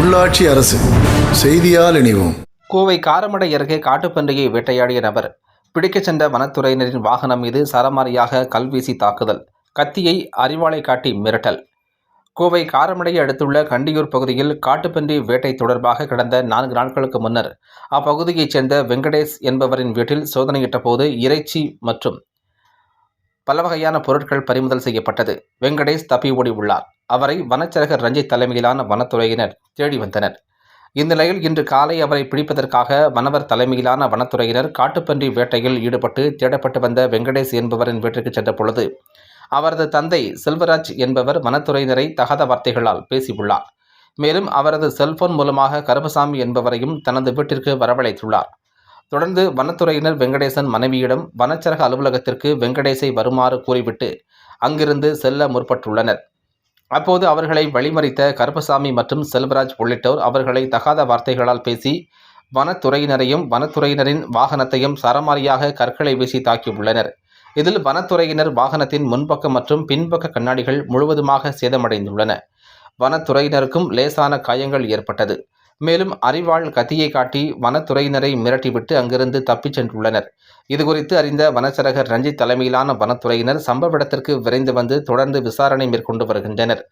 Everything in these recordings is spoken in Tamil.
உள்ளாட்சி அரசு. செய்தியால் இணைவோம். கோவை காரமடை அருகே காட்டுப்பன்றியை வேட்டையாடிய நபர் பிடிக்கச் சென்ற வனத்துறையினரின் வாகனம் மீது சரமாரியாக கல்வீசி தாக்குதல் கத்தியை அறிவாளை காட்டி மிரட்டல். கோவை காரமடையை அடுத்துள்ள கண்டியூர் பகுதியில் காட்டுப்பன்றி வேட்டை தொடர்பாக கடந்த நான்கு நாட்களுக்கு முன்னர் அப்பகுதியைச் சேர்ந்த வெங்கடேஷ் என்பவரின் வீட்டில் சோதனையிட்ட போது இறைச்சி மற்றும் பல வகையான பொருட்கள் பறிமுதல் செய்யப்பட்டது. வெங்கடேஷ் தப்பி ஓடி உள்ளார் அவரை வனச்சரகர் ரஞ்சித் தலைமையிலான வனத்துறையினர் தேடி வந்தனர். இந்நிலையில் இன்று காலை அவரை பிடிப்பதற்காக மணவர் தலைமையிலான வனத்துறையினர் காட்டுப்பன்றி வேட்டையில் ஈடுபட்டு தேடப்பட்டு வந்த வெங்கடேஷ் என்பவரின் வீட்டிற்கு சென்ற பொழுது அவரது தந்தை செல்வராஜ் என்பவர் வனத்துறையினரை தகாத வார்த்தைகளால் பேசியுள்ளார். மேலும் அவரது செல்போன் மூலமாக கருப்பசாமி என்பவரையும் தனது வீட்டிற்கு வரவழைத்துள்ளார். தொடர்ந்து வனத்துறையினர் வெங்கடேசன் மனைவியிடம் வனச்சரக அலுவலகத்திற்கு வெங்கடேசை வருமாறு கூறிவிட்டு அங்கிருந்து செல்ல முற்பட்டுள்ளனர். அப்போது அவர்களை வழிமறித்த கருப்பசாமி மற்றும் செல்வராஜ் உள்ளிட்டோர் அவர்களை தகாத வார்த்தைகளால் பேசி வனத்துறையினரையும் வனத்துறையினரின் வாகனத்தையும் சரமாரியாக கற்களை வீசி தாக்கியுள்ளனர். இதில் வனத்துறையினர் வாகனத்தின் முன்பக்க மற்றும் பின்பக்க கண்ணாடிகள் முழுவதுமாக சேதமடைந்துள்ளன. வனத்துறையினருக்கும் லேசான காயங்கள் ஏற்பட்டது. மேலும் அறிவாள் கத்தியை காட்டி வனத்துறையினரை மிரட்டிவிட்டு அங்கிருந்து தப்பிச் சென்றுள்ளனர். இதுகுறித்து அறிந்த வனச்சரகர் ரஞ்சித் தலைமையிலான வனத்துறையினர் சம்பவ இடத்திற்கு விரைந்து வந்து தொடர்ந்து விசாரணை மேற்கொண்டு வருகின்றனர்.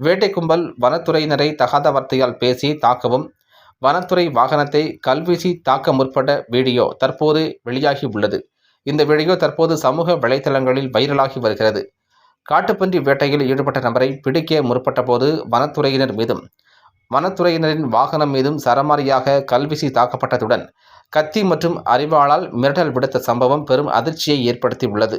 வேட்டை கும்பல் வனத்துறையினரை தகாத வார்த்தையால் பேசி தாக்கவும் வனத்துறை வாகனத்தை கல்வீசி தாக்க முற்பட்ட வீடியோ தற்போது வெளியாகி உள்ளது. இந்த வீடியோ தற்போது சமூக வலைதளங்களில் வைரலாகி வருகிறது. காட்டுப்பன்றி வேட்டையில் ஈடுபட்ட நபரை பிடிக்க முற்பட்ட போது வனத்துறையினர் மீதும் வனத்துறையினரின் வாகனம் மீதும் சரமாரியாக கல்வீசி தாக்கப்பட்டதுடன் கத்தி மற்றும் அறிவாளால் மிரட்டல் விடுத்த சம்பவம் பெரும் அதிர்ச்சியை ஏற்படுத்தி உள்ளது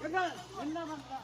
என்ன என்ன பண்ற?